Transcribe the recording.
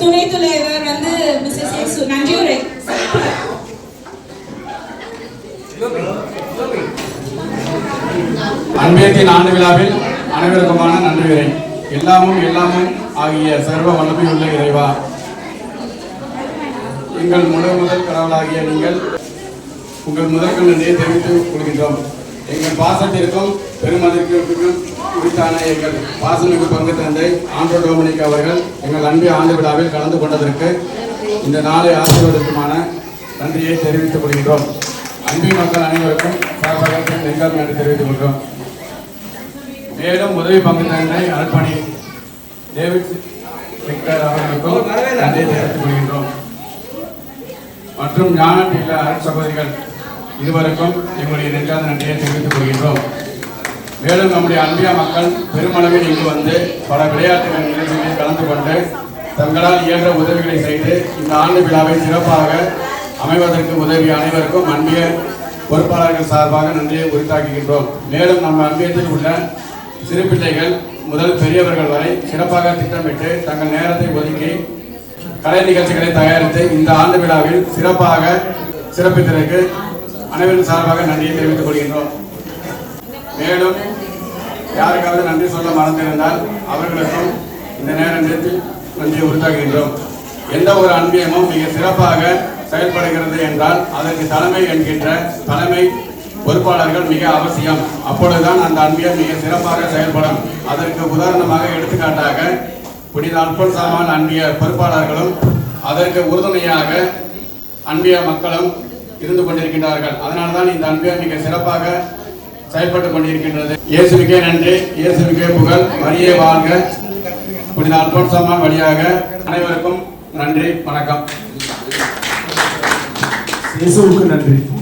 துணை தலைவர் வந்து மிஸ்ஸஸ் ஏசு அன்பேத்தின் ஆண்டு விழாவில் அனைவருக்குமான நன்றி எல்லாமும் எல்லாமும் ஆகிய சர்வ வல்லமையுள்ள இறைவா. எங்கள் முதல் முதல் கடவுளாகிய நீங்கள் உங்கள் முதற்கண்ணே தெரிவித்துக் கொள்கின்றோம். எங்கள் பாசத்திற்கும் பெருமதிப்பிற்கும் குறித்தான எங்கள் பாசமிகு பங்கு தந்தை ஆண்டோ டோமினிக் அவர்கள் எங்கள் அன்பு ஆண்டு விழாவில் கலந்து கொண்டதற்கு இந்த நாளை ஆசீர்வதற்குமான நன்றியை தெரிவித்துக் கொள்கின்றோம். அன்பு மக்கள் அனைவருக்கும் சார்பாக நெஞ்சால் நன்றி தெரிவித்துக் கொள்கிறோம். மேலும் உதவி பங்கு தந்தை அர்ப்பணி டேவிட் அவர்களுக்கும் நன்றியை தெரிவித்துக் கொள்கின்றோம். மற்றும் ஞானம் இல்ல சகோதரிகள் இதுவரைக்கும் எங்களுடைய நெஞ்சாத நன்றியை தெரிவித்துக் கொள்கின்றோம். மேலும் நம்முடைய அன்பிய மக்கள் பெருமளவில் இங்கு வந்து பல விளையாட்டுகள் நிகழ்ச்சிகளில் கலந்து கொண்டு தங்களால் இயன்ற உதவிகளை செய்து இந்த ஆண்டு விழாவை சிறப்பாக அமைவதற்கு உதவிய அனைவருக்கும் அன்பிய பொறுப்பாளர்கள் சார்பாக நன்றியை உரித்தாக்குகின்றோம். மேலும் நம்ம அன்பியத்தில் உள்ள சிறு பிள்ளைகள் முதல் பெரியவர்கள் வரை சிறப்பாக திட்டமிட்டு தங்கள் நேரத்தை ஒதுக்கி கலை நிகழ்ச்சிகளை தயாரித்து இந்த ஆண்டு விழாவில் சிறப்பாக சிறப்பித்ததற்கு அனைவரின் சார்பாக நன்றியை தெரிவித்துக் கொள்கின்றோம். மேலும் யாருக்காவது நன்றி சொல்ல மறந்திருந்தால் அவர்களுக்கும் இந்த நேரத்தில் நன்றியை உறுத்தாக்குகின்றோம் எந்த ஒரு அன்பியமும் மிக சிறப்பாக செயல்படுகிறது என்றால் அதற்கு தலைமை என்கின்ற தலைமை பொறுப்பாளர்கள் மிக அவசியம். அப்பொழுதுதான் அந்த அன்பியம் மிக சிறப்பாக செயல்படும். அதற்கு உதாரணமாக எடுத்துக்காட்டாக புனித அல்போன்சாமான் அன்பிய பொறுப்பாளர்களும் அதற்கு உறுதுணையாக அன்பிய மக்களும் இருந்து கொண்டிருக்கின்றார்கள். அதனால்தான் இந்த அன்பியம் மிக சிறப்பாக செயல்பட்டுக் கொண்டிருக்கின்றது. இயேசுக்கே நன்றி. இயேசுக்கே புகழ். வழியே வாழ்க. புனித அல்போன்சாமான் வழியாக அனைவருக்கும் நன்றி. வணக்கம். இயேசுவுக்கு நன்றி.